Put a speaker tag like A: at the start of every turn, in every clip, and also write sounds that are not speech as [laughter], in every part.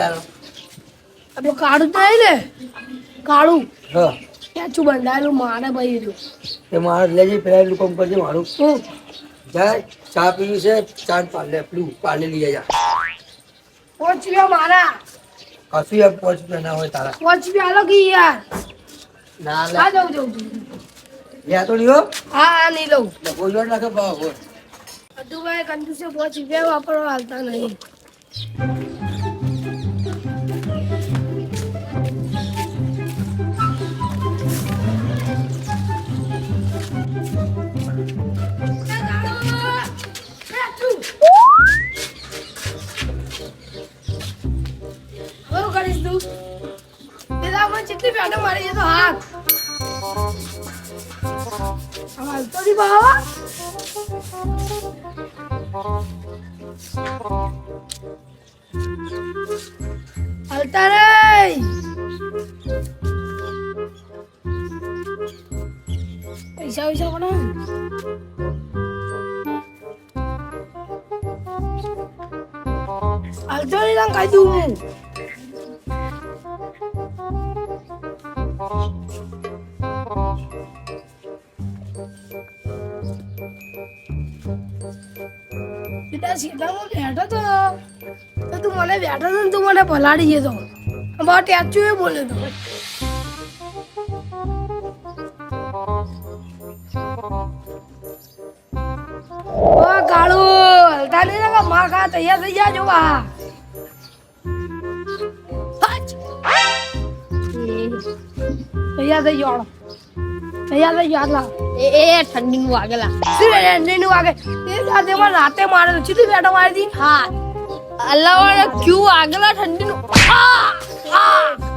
A: યાર
B: આપણું કાળું થાય ને કાળું.
A: હા.
B: ત્યાં બંધાયેલું મારે ભાઈ રહ્યું.
A: તે મારે લેજે પેલા એટલું કામ કરજે મારું.
B: હું
A: જાય ચા પીવી છે ચા પાલે પેલું પાલે લઈ જા
B: પાંચ રૂપિયા મારા.
A: કશું યાર પાંચ રૂપિયા ના હોય તારા.
B: પાંચ રૂપિયા આલો કે યાર.
A: ના લે.
B: હા જવું જવું.
A: યા તો લ્યો. હા
B: હા નહીં લઉં.
A: કોઈ વાર નાખે ભાવ હોય
B: અતુભાઈ કંજુસે પાંચ રૂપિયા વાપરવા હાલતા નહીં. પેલા મને જેટલી પેટો મારી છે તો હાથ હવે હાલતો નહીં બાવા હાલતા રે પૈસા પૈસા કોણ હાલતો નહીં તને કહી હું બેઠો તો? તો મને બેઠો તો મને પલાડી જતો ટેચુ એ બોલ્યો તો. કાળુ, હલતા નહીં ને માં ખા, તૈયાર થઈ તૈયાર થઈ જાઓ તૈયાર થઈ જાઓ આટલા
C: એ એ ઠંડી નું વાગેલા.
B: રે એન્જિન વાગે? એ રાતે માં રાતે મારે સીધી બેઠો મારી દી
C: હા. અલ્લાહ ક્યુ વાગેલા ઠંડી નું? આ આ.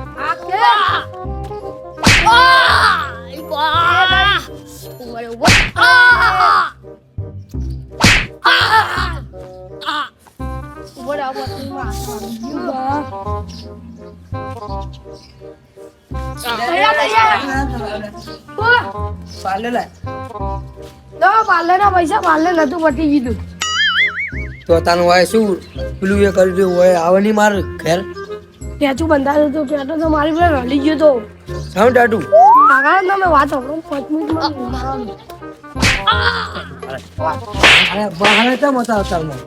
B: ઓ
A: લાય
B: દો ના પૈસા પાર્લર નતું પટી ગયું
A: તો. તાનું હોય શું? પેલું એ કરી દઉં હોય આવે નહીં માર ખેર
B: ટેચું બંધાયું હતું પેટો તો મારી પેલા રડી ગયો તો.
A: સાઉન્ડ ટાટું
B: આગળ તમે વાત સાંભળો પાંચ મિનિટમાં
A: અરે બહાર કેમ હતા અત્યારમાં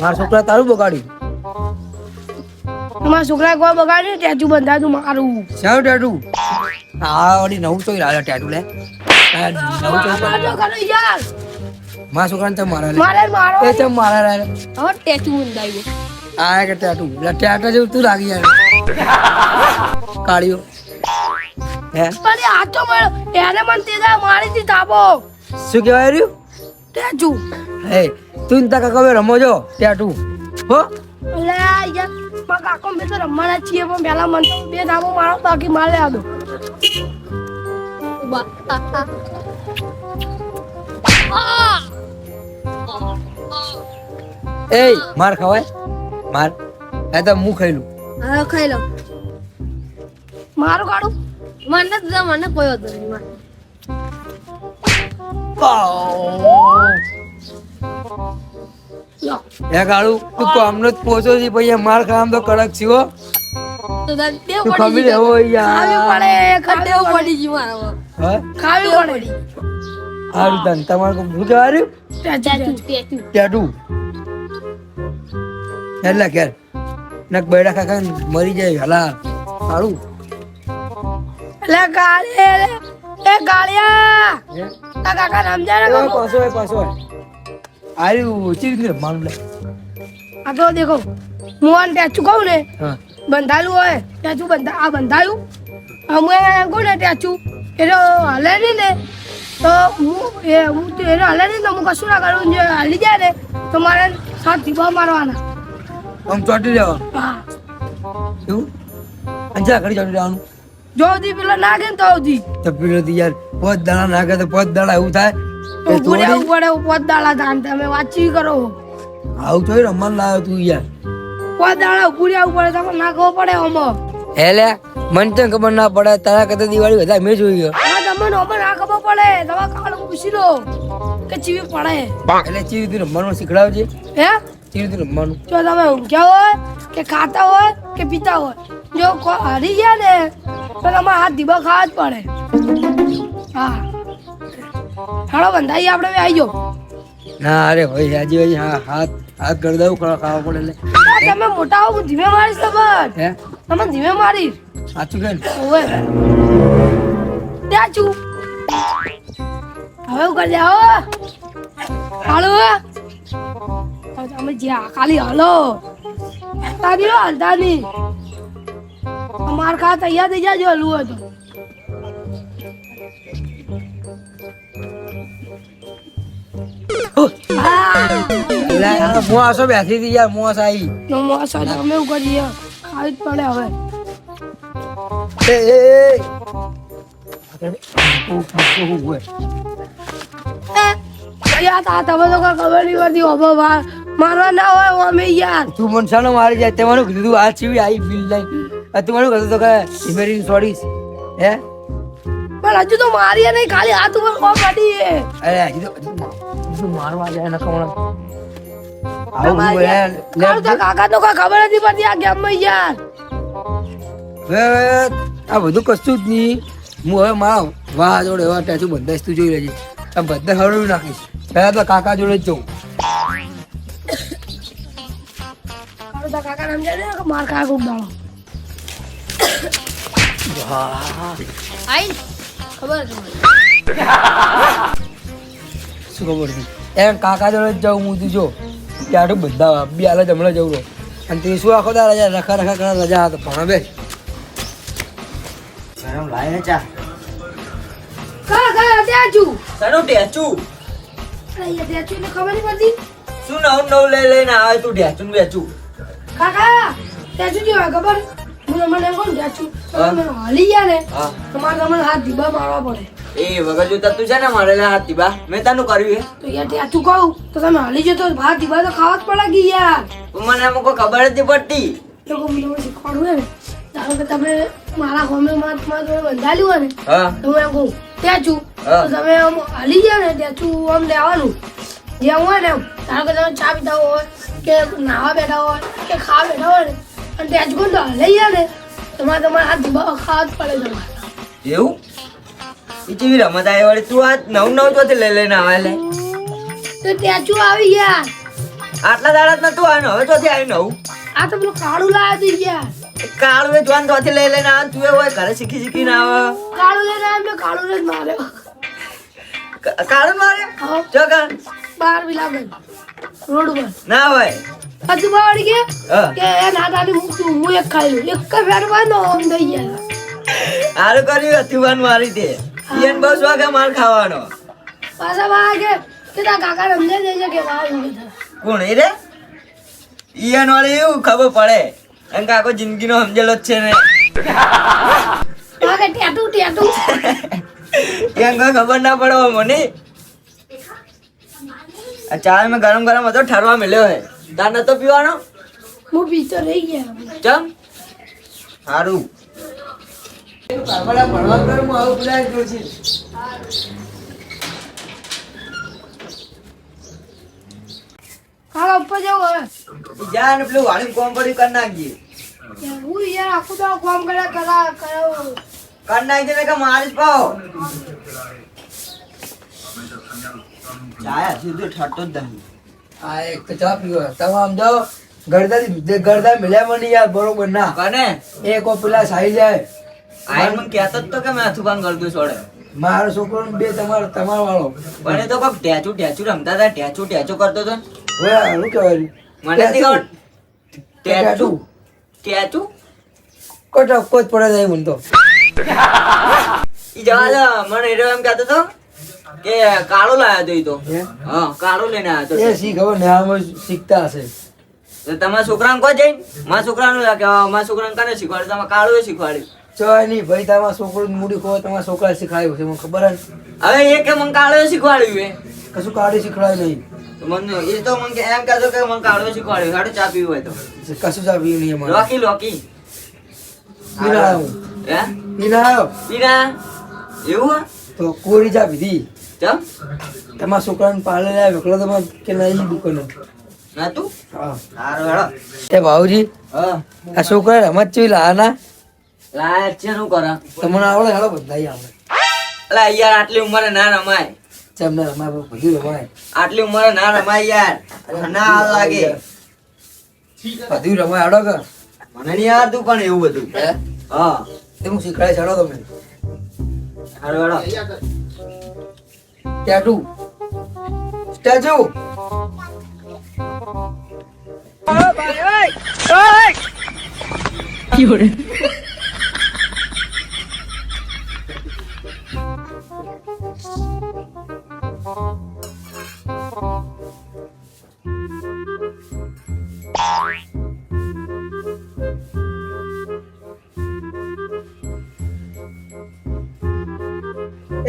A: મારા છોકરા તારું બગાડ્યું.
B: મારા છોકરા કોઈ બગાડ્યું? ટેચું બંધાયું મારું.
A: સાઉન્ડ ટાટું આ વળી નવું તો લાવે લે. મારા છોકરાને તો મારા
B: મારે મારો.
A: એ તો મારા લે.
C: હવે ટેચું બંધાયું
A: આ કે ટેટુ. એટલે ટાટા જેવું તું લાગી જાય કાળિયો હે?
B: અરે આ તો મળ્યો એને મને તે દાડે મારી હતી તાબો
A: શું કહેવાય રહ્યું?
B: ટેટુ.
A: હે તું ને તાકા કવે રમો જો ટેટુ. હો?
B: લે યાર કાકો મેં તો રમવાના છીએ પણ પહેલા મને તો બે નામો મારો બાકી મારે આદો [laughs]
A: એ માર ખવાય? માર. એ તો હું ખાઈ લઉં.
C: હા ખાઈ લઉં
B: મારું કાઢું
C: મને તો મને કોઈ હતો નહીં.
A: એ તું કોમનો જ પોચો છે પછી માર તો કડક છીઓ હો.
C: તો તાર
A: તું
C: પડી
A: યાર.
C: મારા
A: હા?
B: ખાવી પડે.
A: સારું તને તમારે શું કહેવાય ટાટું એટલે ઘેર. નક બૈડા કાકા મરી જાય. હલા સારું
B: એટલે એ? કાકા
A: એ
B: કાકો?
A: પાછો એ પાછો આર્યું ચી રીતે રમવાનું લે.
B: આ તો દેખો હું આને ટેચું કહું ને બંધાયેલું હોય ટેચું બંધા આ બંધાયું? અમે કહું ને ટેચું એટલે હલે નહીં ને તો હું એ હું એનો એને હલે નહીં તો હું કશું ના કરું જે હલી જાય ને તો મારે સાત ધીબા મારવાના.
A: આમ ચોટી જવાનું
B: હા.
A: શું અંજા ઘડી ચોટી જવાનું?
B: જો દી પેલો નાખે ને તો આવજી
A: તો પેલો દી યાર પોત દાડા નાખે તો પોત દાડા એવું થાય?
B: તો
A: થોડી
B: પડે પોત દાડા ધાન તમે વાંચી કરો?
A: આવું થોડી રમણ લાવ્યો તું યાર.
B: પોત દાડા ઉભું રહેવું પડે તમે નાખવો પડે ઓમો
A: હે લે. મને તો ખબર ના પડે તારા કરતા દિવાળી વધારે મેં જોઈ ગયો.
B: હા તમે આ ના ખબર પડે. તમે કાળ પૂછી લો કે ચીવી પડે.
A: એટલે ચીવી રીતે રમવાનું શીખડાવજે
B: હે?
A: ચીવી રીતે રમવાનું
B: જો તમે ઊંઘ્યા હોય કે ખાતા હોય કે પીતા હોય જો કો- હારી ગયા ને તો તમારે હાથ ધીબા ખાવા જ પડે. હા. હાડો બંધાઈ આપણે આવી જાઓ.
A: ના અરે ભાઈ આજે ભાઈ હા હાથ હાથ ગરદાવું ખાવા ખાવા પડે એટલે.
B: તમે મોટા હો હું ધીમે મારીશ ખબર
A: હે?
B: તમે ધીમે મારીશ.
A: સાચું કે
B: ઓવે. ત્યાં છું. હવે ઉગર કરી જાઓ હાલો તમે જ્યાં ખાલી હાલો. હલતા નહીં હલતા નહીં. અમાર ખા તૈયાર થઈ જાજો હલવું હોય તો.
A: મુઆસો બેસી હતી યાર મોસ આવી
B: મોસ અમે એવું કરીએ ખાવી જ પડે હવે. યાર આ તમે તો ખબર નહીં પડતી ઓબો વા- મારવા ના હોય અમે યાર
A: તું મને શાનો મારી જાય તે મને કીધું આ ચીવી આવી બિલ લઈ તું મને કહેતો તો કે ઇમેરિન છોડીશ હે?
B: પણ હજુ તો મારી નહીં ખાલી હાથ ઉપર કોમ કાઢી
A: અરે હજુ તો મા- મારવા જાય ને કમણા આવું બોલે
B: કાકા તો કોઈ ખબર નથી પડતી આ ગેમમાં યાર.
A: હવે આ બધું કશું જ નહીં. હું હવે મારા વાહ જોડે એવા ટેચુ બંધાઈશ તું જોઈ લેજે. આ બધા હળવી નાખીશ. પહેલા તો કાકા જોડે જ જવું
B: મારું કાકા માર કાકા દાડો
C: આઈ ખબર છે મને.
A: શું ખબર હતી એમ કાકા જોડે જ જાઉં હું તું જો. ત્યાં બધા બી હાલ જમણે જવું અને તે શું આખો દા રજા રખા રખા કરે રજા હતો ભણ બે
D: ગરમ લાય ને ચા?
B: કા કા છું
D: સનું ઢેચું
B: અરે છું એટલે ખબર નહીં પડતી?
D: શું નવું નવું લઈ લઈને આવે તું ઢેચું ને વેચું
B: કાકા છું કેવા ખબર? હું તમને એમ તો
D: હા.
B: તમે હાલી ગયા ને તમારે તમને હાથ દીબા મારવા પડે.
D: એ વગર જોતા તું છે ને મારેલા હાથ દીબા મેં તને કર્યું
B: તો યાર ત્યાં તું કહું તો તમે હાલી જતો હાથ દીબા તો ખાવા જ પડે કે યાર.
D: મને એમ કોઈ ખબર જ નથી પડતી.
B: તો હું તમને શીખવાડું ને? ધારો કે તમે મારા હોમેમાં તમારા જોડે બંધાયેલું હોય ને તો હું એમ કહું ત્યાં છું. તો તમે આમ હાલી ગયા ને ત્યાં છું આમ લેવાનું જ્યાં હોય ને ધારો કે તમે ચા પીતા હોય કે નાવા બેઠા હોય કે ખાવા બેઠા હોય ને અને ત્યાં છું તો હાલી જાય ને તમારે તમારા હાથ ધીબા ખાવા જ પડે તમારે.
D: એવું? એ કેવી રમત આવી વળી? તું આ નવું નવું ચોથી લઈ લઈને આવે લે.
B: તો ત્યાં છું આવી ગયા.
D: આટલા દાડા તું આવ્યો હવે ચોથી આવી નવું?
B: આ તો પેલું કાળું લાયા તું યાર
D: કાળું એ જોન ચોથી લઈ લઈને આવે તું એ હોય ઘરે શીખી ના આવે.
B: કાળું લઈને આવ્યો કાળું જ માર્યો.
D: કાળુ મારે જો કાળ
B: બાર વિલાગન રોડ પર
D: ના હોય.
B: હજુ બાવડી કે? કે એ નાદાની મૂકતું હું એક ખાઈ લઉં. એક ફેરવાનો આમ થઈ ગયા.
D: સારું કર્યું હતું વાન મારી દે. ઈયન બસ વાગે માર ખાવાનો.
B: પાછા વાગે કે? તા કાકા સમજાઈ દેજે કે વાવ.
D: કોણ એ રે? ઈયન વાળી એવું ખબર પડે. એમ કે આખો જિંદગીનો સમજેલો જ છે ને
B: બા કે ટેટુ ટેટુ
D: એમ કોઈ ખબર ના પડે મને આ ચા મેં ગરમ ગરમ હતો ઠરવા મળ્યો હે તાર નતો પીવાનો
B: હું પીતો રહી ગયા
D: ચમ સારું
B: હાલો ઉપર જવું હવે.
D: જા ને પેલું વાળી કોમ પડ્યું કરી નાખજે.
B: હું યાર આખું તો કોમ કરે કરા કરાવું.
D: કરી નાખજે ને કે મારી જ પાવ ચાયા સીધો ઠટ્ટો જ નહીં
A: આ એક તો ચા પીવો. તમે આમ જાઓ ગરદા ગરદા મળ્યા મને યાર બરોબર ના.
D: કને?
A: એક ઓ પેલા સાઈ જાય.
D: આઈ મને કહેતો જ તો કે મેં અથુકાન કરતું છોડે.
A: મારો છોકરો બે તમારો તમારો વાળો
D: પણ એ તો કોક ટેચું ટેચું રમતા હતા ટેચું ટેચું કરતો હતો ને.
A: હવે શું કહેવાય?
D: મને નથી ખબર.
A: ટેટુ.
D: ટેચું
A: કોટ કોટ પડે જાય મને તો.
D: ઈ જવા દો મને એરો એમ કહેતો હતો કે કાળો લાયો તો ઈ તો.
A: હા?
D: કાળો લઈને આવ્યો
A: એ
D: તો
A: શી ખબર ને આમ શીખતા હશે.
D: તો તમારા છોકરાને કહો જઈને. મારા છોકરાનું કે મારા છોકરાને કાને શીખવાડ્યું તમારે કાળો એ શીખવાડ્યું
A: ચોય નહીં ભાઈ તમારા છોકરો મૂડી ખો તમારા છોકરા શીખવાડ્યું છે મને ખબર
D: હવે એ કે મને કાળું એ શીખવાડ્યું એ
A: કશું કાળું શીખવાડ્યું નહીં.
D: મને એ તો મને એમ કહેતો કે મને એ શીખવાડ્યું હાડું ચા પીવું હોય તો.
A: કશું ચા પીવું નહીં મને
D: લોકી લોકી
A: પીના આવ્યો
D: હે?
A: પીના આવ્યો
D: પીના એવું
A: તો કોરી ચા પીધી?
D: ચમ?
A: તમારા છોકરાને પાલે લાવ્યો. એકલો તમે કે નહીં દુકાને
D: ના તું?
A: હા.
D: હારો હેડો
A: એ ભાઉજી
D: હા.
A: આ છોકરા રમત ચેવી લાના
D: લાયક છે શું કરે?
A: તમને આવડે હેડો બધા આવડે
D: અલા યાર આટલી ઉંમરે ના રમાય.
A: તમને રમાય બધું રમાય
D: આટલી ઉંમરે ના રમાય યાર. ના હાલ લાગે.
A: બધું રમાય હેડો કે
D: મને નહીં આવડતું પણ એવું બધું.
A: હા? તે હું શીખવાડે હેડો તમે.
D: હેડો.
A: ટેટુ સ્ટેચ્યુ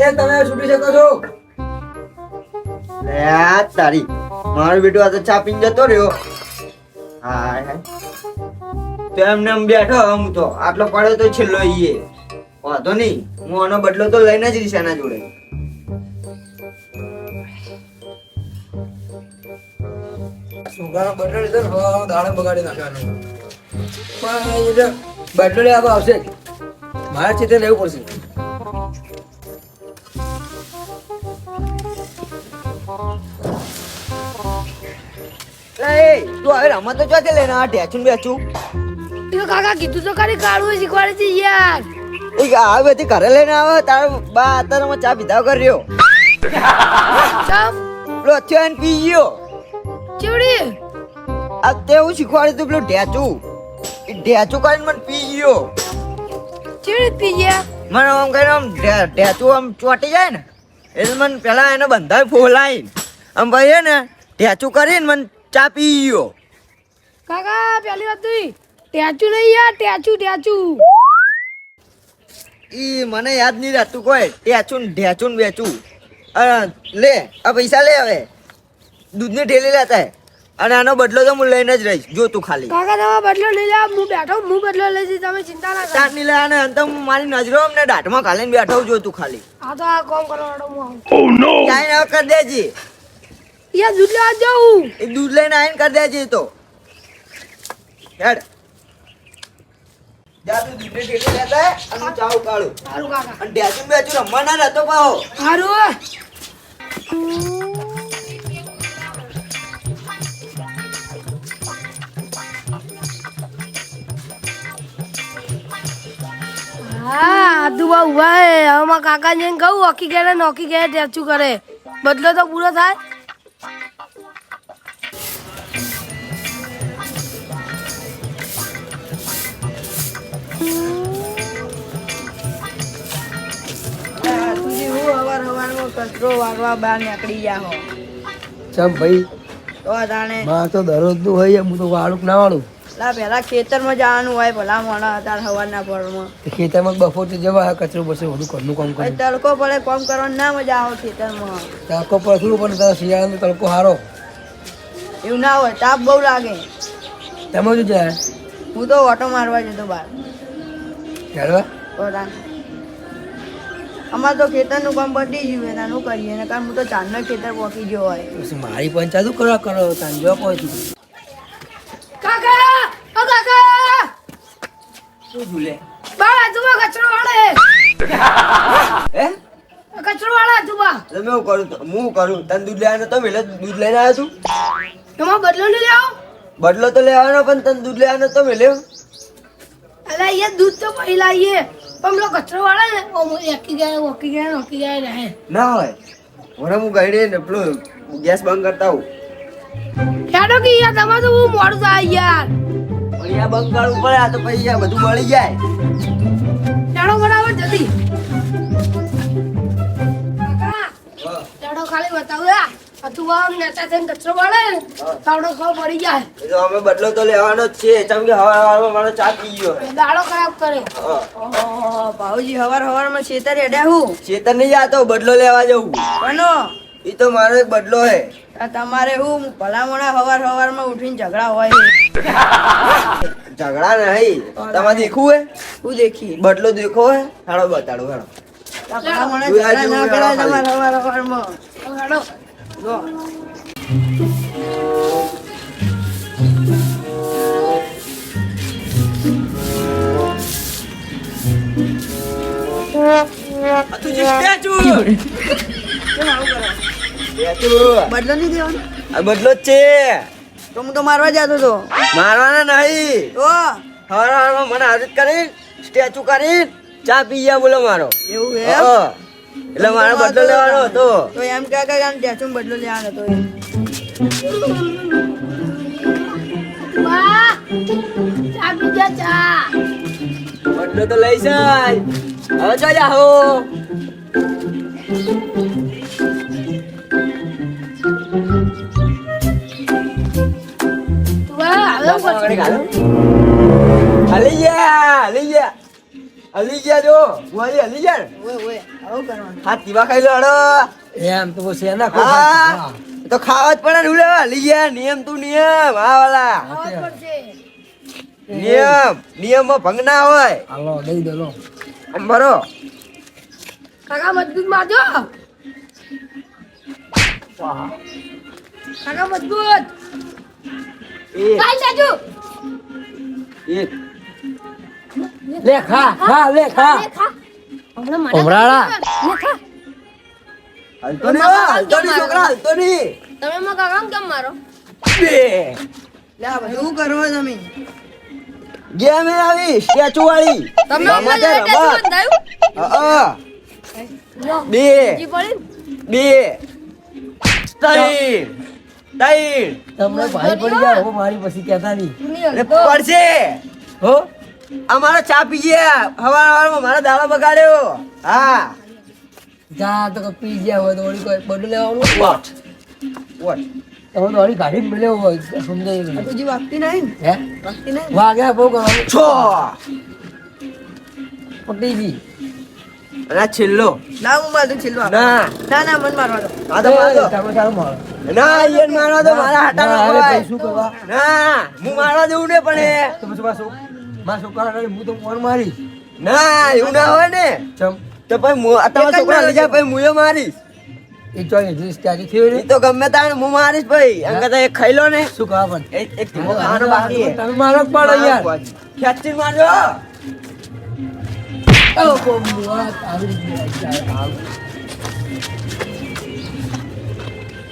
A: એ તમે છૂટી શકો છો.
D: લે તારી. મારો બેટો આ તો ચાપીને જતો રહ્યો. હાય હાય. તો એમને એમ બેઠો હું તો. આટલો પડ્યો તો છેલ્લો ઈએ વાંધો નહીં. હું આનો બદલો તો લઈને જ રહીશ એના જોડે.
A: છોકરાનો બદલો લીધો ને હવે દાડે બગાડી નાખવાનો. પણ બદલો લેવા આવશે મારા મારે ચિત્તે લેવું પડશે.
D: તું હવે રમત તો ચોથી લઈને આ ઢેચું બેચું?
B: તો કાકા કીધું તો ખાલી કાળું શીખવાડે છે યાર.
D: એ આ બધી ઘરે લઈને આવે તાર બા અત્યારમાં ચા પીધા કર્યો. પેલો થયો એને પી ગયો.
B: ચીવડી?
D: આ તે હું શીખવાડ્યું તું પેલું ઢેચું. એ ઢેચું કરીને મને પી ગયો.
B: ચીવડી પી ગયા?
D: મને આમ કહીને આમ ઢેચું આમ ચોટી જાય ને એટલે મને પેલા એને બંધાય ફોલાઈ આમ ભાઈ હે ને ઢેચું કરીને મને ચા પી ગયો.
B: કાકા પેલી વાત તું ટેચું નહીં યાર ટેચું ટેચું.
D: ઈ મને યાદ નહીં રહેતું કોઈ. ને ઢેચું ને બેચું લે આ પૈસા લે હવે. દૂધની ઠેલી લેતા હે. અને આનો બદલો તો હું લઈને જ રહીશ જો તું ખાલી.
B: કાકા તમે બદલો લઈ લે હું બેઠો હું બદલો લઈ જઈશ તમે ચિંતા ના કરો.
D: ચાટની લે અને અંતમ મારી નજરો અમને દાઢમાં ખાલીને બેઠો જો તું ખાલી.
B: આ તો આ કોમ કરવાનો હું આવું.
D: કાઈ ના કરી દેજી.
B: યાર દૂધ લેવા જાઉં.
D: એ દૂધ લઈને આઈને કરી દેજી તો. હેડ. જા તું દૂધની લેતા અને હું ચા ઉકાળું.
B: સારું કાકા.
D: અને ઢેચું બેચું રમવા ના રહેતો પાહો.
B: સારું હા આદુબા ઊભા હે. હવે કાકા જઈને કહું હોકી ગયા નોકી ગયા ટેચું કરે. બદલો તો પૂરો થાય.
C: કચરો વાળવા બહાર નીકળી જા હો.
A: ચમ ભાઈ
C: તો તાણે
A: માં તો દરરોજનું હોય હું તો વાળું ના વાળું?
C: લા પહેલા ખેતરમાં જવાનું હોય ભલા મોડા હતા હવારના પરમાં
A: ખેતરમાં બફોર તો જવા કચરો બસે બધું ઘરનું કામ કરે.
C: તડકો પડે કામ કરવાનું ના મજા આવે ખેતરમાં.
A: તડકો પડતું પણ તારા શિયાળાનો તડકો હારો.
C: એવું ના હોય તાપ બહુ લાગે.
A: તમે શું જાય
C: હું તો ઓટો મારવા જતો બહાર. ચાલવા અમારે તો ખેતરનું કામ બધી ગયું તાનું કરીએ. ને કારણ હું તો ચાંદનો ખેતર પહોંચી ગયો હોય.
A: પછી મારી પંચાયત કરવા કરો? તાન જો પહોંચી
B: કાકા! ઓ કાકા!
D: શું ઝૂલે?
B: બાળા જુવા કચરો વાળે
D: હે
B: કચરો વાળા જુવા
D: તમે હું કરું? તો? હું કરું? તને દૂધ લેવાનું તો મેલે દૂધ લઈને આવ્યો છું.
B: એમાં બદલો લઈ આવો
D: બદલો તો લેવાનો પણ તને દૂધ લેવાનો તો મેલ્યો
B: અલા અહીંયા દૂધ તો પહેલા આવીએ પણ પેલો કચરો વાળે ને એકી ગયા ઓકી ગયા ઓકી ગયા રહે.
D: ના હોય. મને હું ગઈ ને પેલો ગેસ બંધ કરતા હું
B: હેડો કે યાર? તમારે તો બહુ મોડું થાય યાર.
D: પણ બંધ કરવું પડે આ તો પછી યા બધું મળી જાય.
B: હેડો બરાબર જલ્દી. કાકા હેડો ખાલી બતાવું યાર અથવા નેતા થઈને કચરો વાળે તાવડો ખાવ મરી જાય.
D: તો અમે બદલો તો લેવાનો જ છે કેમ કે હવાર હવારમાં મારો ચા પી ગયો.
B: દાડો ખરાબ કરે.
C: ભાઉજી હવાર હવારમાં ખેતર એડ્યા હું?
D: ચેતન નહીં જાતો બદલો લેવા જવું.
C: કોનો?
D: એ તો મારો એક બદલો હે.
C: તમારે હું? ભલા મોડા હવાર હવારમાં ઉઠીને ઝઘડા હોય.
D: ઝઘડા નહીં. તમારે દેખવું હે?
C: હું દેખી.
D: બદલો દેખો હે. હાડો બતાડો હાડો
C: આ ભલા મોડા
D: તું આ
C: ઝઘડા ના કરાય તમારે હવાર હવારમાં.
B: હેડો
C: જો બદલો નહીં દેવાનો
D: જ છે
C: તો હું તો મારવા જતો હતો
D: મારવાના નહીં
C: તો
D: હર મને હાજર કરી સ્ટેચ્યુ કરી ચા પી ગયા બોલો મારો
C: એવું હે
D: એટલે મારે બદલો લેવાનો હતો.
C: તો એમ કે કે ટેચું બદલો લેવાનો હતો
B: ચા ચા.
D: બદલો તો લઈ જાય. હવે જો જાહો.
B: હું.
D: હલી ગયા હલી ગયા. હલી ગયા જો. ગયા
C: ઓય ઓય. આવું કરવાનું
D: હા તીવા ખાઈ લો હડો
A: એમ તો પછી એના
D: હા. તો ખાવા જ પડે ને ઉલે હલી ગયા નિયમ તું નિયમ હા વાલા. નિયમ નિયમમાં ભંગ ના હોય.
A: હાલો દઈ દો લો.
D: ભરો.
B: કાકા મજબૂત મારજો. કાકા મજબૂત.
D: એક.
B: કાઈ
D: એક.
A: લે ખા ખા. લે ખા. ઉમરાળા.
D: હલતો નહીં હો, નહીં છોકરા હલતો નહીં
B: તમે માં કાકા કેમ મારો?
D: બે.
C: લે આ કરો તમે?
D: ગેમ એ આવી સ્ટેચ્યુ વાળી.
B: તમે મને
D: રમત. હા, હા. બે.
B: જી પડી?
D: બે. ત્રણ. ત્રણ.
A: તમને ભાઈ પડી જાય હો મારી પછી કહેતા નહીં.
D: પડશે.
A: હો?
D: અમારો ચા પીજે. હવાર હવારમાં મારા દાડો બગાડ્યો. હા.
A: જા તો પી ગયા હોય તો વળી કોઈ બદલું લેવાનું.
D: વોટ વોટ
A: તમે તો વળી કાઢીને મળ્યો હોય સમજાય નહીં.
C: તો વાગતી નહીં.
A: હે?
C: વાગતી નહીં.
A: વાગ્યા બહુ કરવાનું.
D: છો.
A: પટી ગઈ
D: અને આ છેલ્લો.
C: ના હું મારું છેલ્લું
D: ના.
C: ના ના મન મારવા
D: આ તો મારો.
A: તમે તારું મારો.
D: ના ઈયન મારવા તો મારા
A: ના, શું કરવા
D: ના હું મારવા દઉં ને પણ એ.
A: તો પછી? મારા છોકરા હું તો ફોન મારીશ.
D: ના એવું ના હોય ને. તો પછી તમારા છોકરા લઈ જાય
C: મારવા
D: પછી મારીશ.
A: એ ચોઈ હજી ત્યાંથી થયો ને.
D: તો ગમે તાણ હું મારીશ ભાઈ. એમ એક ખાઈ લો ને.
A: શું કરવા પણ?
D: એક એક બાકી
A: તમે મારો જ યાર.
D: ખેંચીને મારજો.
A: ઓ, કોમડી આવી રીતની આવી જાય. આવું.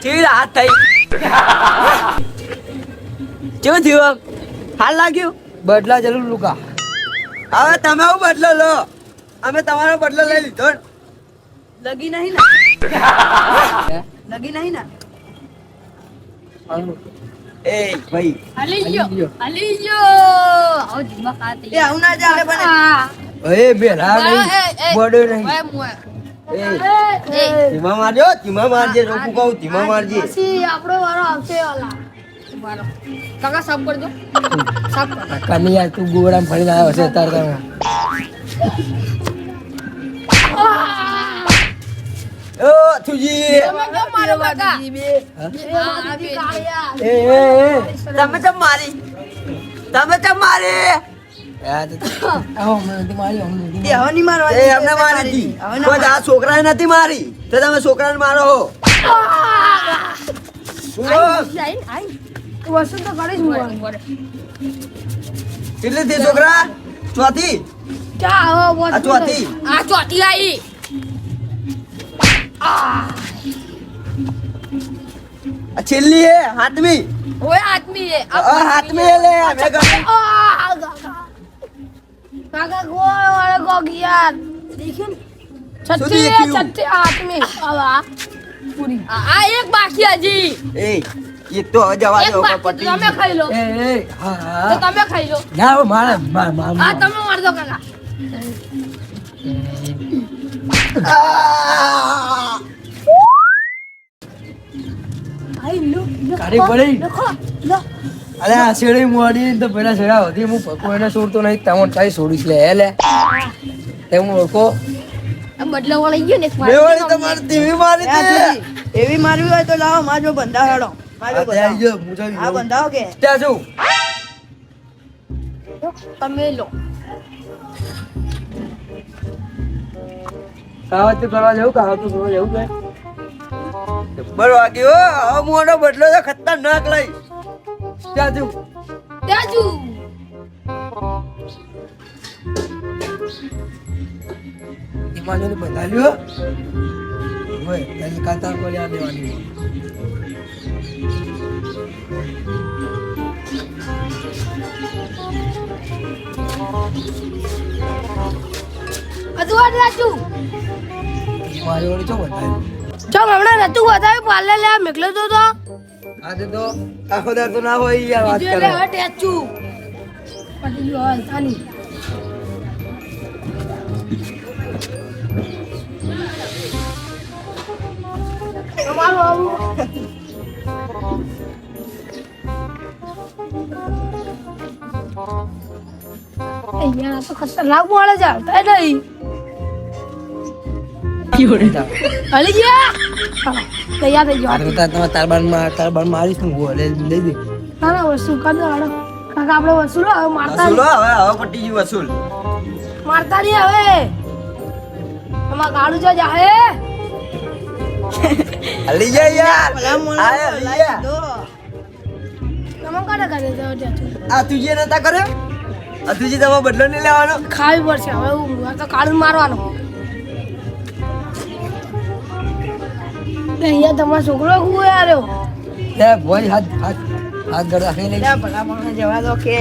D: કેવી રાહત થઈ. [laughs] કેવું થયું હાલ લાગ્યું?
A: બદલા જરૂર લુકા.
D: હવે તમે આવું બદલો લો. અમે તમારો બદલો લઈ લીધો
C: લગી નહીં ને. લગી નહીં ને.
D: એ ભાઈ.
B: હાલી
A: હાલી
B: ગયો.
A: ગયો.
B: ગયો. આવો ધીમા ખાતી.
C: એ આવું ના
A: એ. નહીં. નહીં
D: મારજો ધીમા મારજે રોકું કહું ધીમા મારજે.
B: આપણો વારો આવશે ઓલા. કાકા સાફ કરજો સાફ કર
A: કાની યાર તું ગોળામાં ફરીને આવ્યો છે તાર તમે.
D: ઓ થુજી!
B: તમે મારો કાકા?
A: હા?
B: આ બે કાળિયા
A: એ એ એ.
D: તમે મારી. તમે મારી.
A: આ તો- મારી, હમણાં નથી
D: મારી
C: ના
D: મારી. તો તમે મારો બોલો.
B: આઈ આઈ. વસ્તુ તો કરીશ હું
D: કેટલી થી છોકરા? ચોથી?
B: ક્યાં આવો
D: આ ચોથી.
B: આ ચોથી આવી
D: આ છેલ્લી હે હાથમી.
B: ઓય હાથમી હે
D: આ હાથમી હે લે મે
B: કાકા ગો ગોળ ગો ગોગ યાર દેખ્યું? છત્તી છત્તી હાથમી. આવા. પૂરી. આ એક બાકી હજી.
D: એ એક તો જવા દો પટી
B: તમે ખાઈ લો.
A: એ એ હા
B: તો તમે ખાઈ લો.
A: ના મારા માર માર
B: આ તમે માર દો કાકા
A: કાઢી પડી.
B: લખો લો.
A: અરે આ શેરડી મોડી ને તો પેલા શેડા હતી. હું કોઈને છોડતો નહીં તમને તારી છોડીશ લે હે લે. તે હું ઓળખો.
B: બદલો વળી ગયો ને એક
D: તમારી ટીવી મારી
C: એ આ
D: છે.
C: જોજી, એવી મારવી હોય તો લાવો મારજો બંધા હેડો. મારજો
A: આ ત્યાં.
C: આ કે?
A: છું.
B: તમે લો.
A: કાવત કરવા જવું કાવત કરવા જવું કઈ
D: બરો વાગ્યો હવે હું બદલો તો ખતરનાક લઈ.
A: ત્યાં છું.
B: ત્યાં જુ
A: એમાં બધા લ્યો હોય તારી કાતા બોલી આ દેવાની.
B: રાજુ
A: ચો
B: હમણાં બતાવ્યું લે મેકલો તો તો.
A: આજે તો આખો દર તો ના હોય યાર વાત
B: એટલે તમારું આવું. તો ખતરનાક મળે છે આવતા નહીં. હલી ગયા? તૈયાર થઈ
A: ગયો
B: જાઓ
A: તો તાર- તમારે તારબાનમાં તારબાન મારીશ હું બોલે લઈ દે
B: ના ના વસૂલ કરી દો હાલો. કાકા આપણે વસૂલો હવે મારતા
D: વસૂલ
B: નહીં.
D: હવે હવે પટી ગયું વસૂલ.
B: મારતા નહીં હવે. એમાં ગાડું જો જાહે.
D: હલી ya.
C: દો.
B: તમે કાઢે કરે.
D: આ તુજે નતા કર્યો આ તુજે તમારો બદલો નહીં લેવાનો?
B: ખાવી પડશે. હવે હું તો કાળું મારવાનો. લે, અહીંયા તમારો છોકરો કુવો આવ્યો
A: એ ભોય હાથ હાથ હાથ ગળ રાખી લઈ
C: લે, ભલા મોણા જવા દો કે.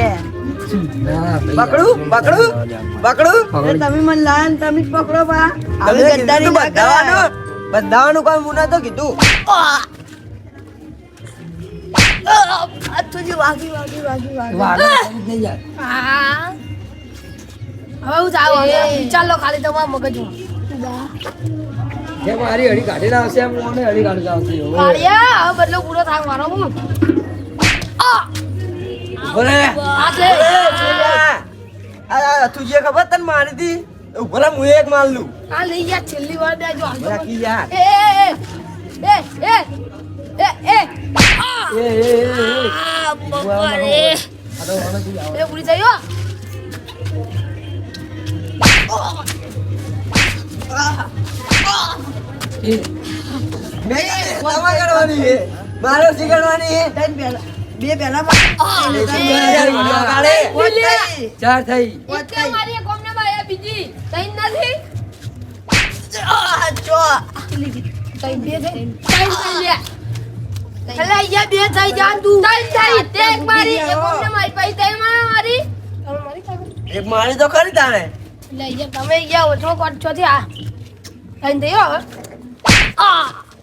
D: પકડું? પકડું? પકડું?
C: તમે મને લાયા તમે જ પકડો બા.
D: તમે કીધું
C: ગદ્દારી ના કરાય.
D: બંધાવાનું કામ હું મુના તો કીધું.
C: વાગી વાગી વાગી વાગી
A: વાગે તો નહીં યાર
B: આ. હવે હું જાઉં ચાલો ખાલી તમારા મગજમાં.
A: જે મારી હળી કાઢી આવશે એમ મને હળી કાઢી આવશે
B: કાળિયા હવે બદલો પૂરો થાય મારો હું. આ!
A: બોલે.
B: લે.
D: આ આ તુજે ખબર તને મારી હતી? ભલા હું એક માલ લઉં.
B: આ લઈ ગયા છેલ્લી વાર દેજો.
D: આ કી યાર.
B: એ એ એ એ એ એ
A: એ. એ એ એ
B: આ બાપા રે
A: આ તો વાળો તું આવો.
B: એ ઉડી જાય
D: મારે શીખડવાની
C: પહેલા. બે પહેલા
D: યાર.
A: ચાર થઈ.
B: તઈ નથી?
C: આ
B: તઈ બે થઈ તઈ લે એટલે બે. થઈ જા તું. તઈ થઈ. તે એક મારી એક કોમને મારી પછી તઈ મારી. તમે
D: એક મારી તો
B: ગયા વચમાં કોટ છો થી આ. તઈ થઈ આ.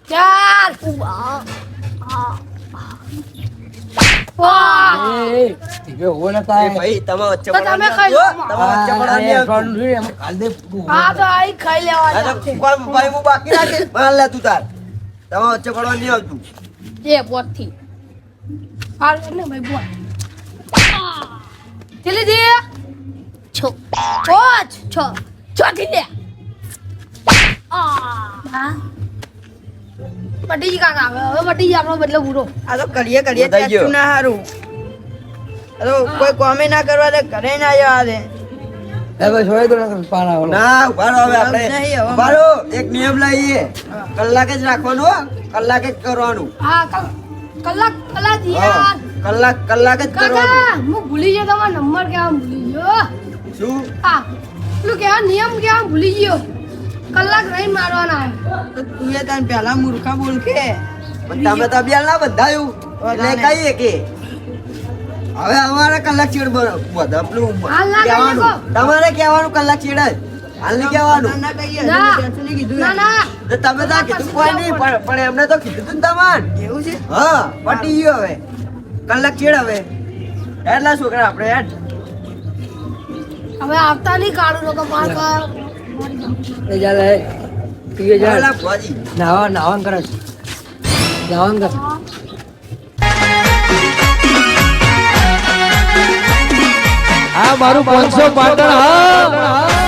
B: ચાર આ.
D: આવજો.
B: લો. પટી કાકા હવે પટી આપણો બદલો પૂરો
C: આ તો કરીએ કરીએ
D: બધાઈ
C: ના હારું આ કોઈ કોમે ના કરવા દે ઘરે ના જવા દે
A: એ બસ હોય તો પાણા
D: ના ઊભા હવે આપણે
C: નહીં, હવે
D: ઊભા રહો એક નિયમ લાવીએ કલાકે જ રાખવાનું કલાકે જ કરવાનું
B: હા કલાક કલાક યાર
D: કલાક કલાક જ કરવાનું
B: હું ભૂલી ગયો તમારો નંબર કેવા ભૂલી ગયો
D: શું
B: હા પેલું કેવા નિયમ કેવા ભૂલી ગયો કલાક રહી મારવાના.
C: તો તું એ તને પહેલા મૂર્ખા બોલ કે.
D: તમે તો અભિયાન ના બંધાયું એટલે કહીએ કે. હવે અમારે કલાક ચેડ બધા પેલું કહેવાનું. તમારે કહેવાનું કલાક ચેડ જ. હાલ નહીં કહેવાનું.
C: ના કહીએ.
B: ના.
C: કીધું
B: ના
C: એમ.
B: ના.
D: તો તમે તો કીધું કોઈ નહીં પણ એમને તો કીધું તું ને તમારે.
C: એવું છે?
D: હા પટી ગયો હવે. કલાક ચેડ હવે. એટલા છોકરા આપણે હેડ.
B: હવે આવતા નહીં કાઢું લોકો માર
A: એ જા. લે ટીકે જા. નાવા નાવાન કરે નાવાન કર.
E: આ મારું પાંચસો પાટણ હા.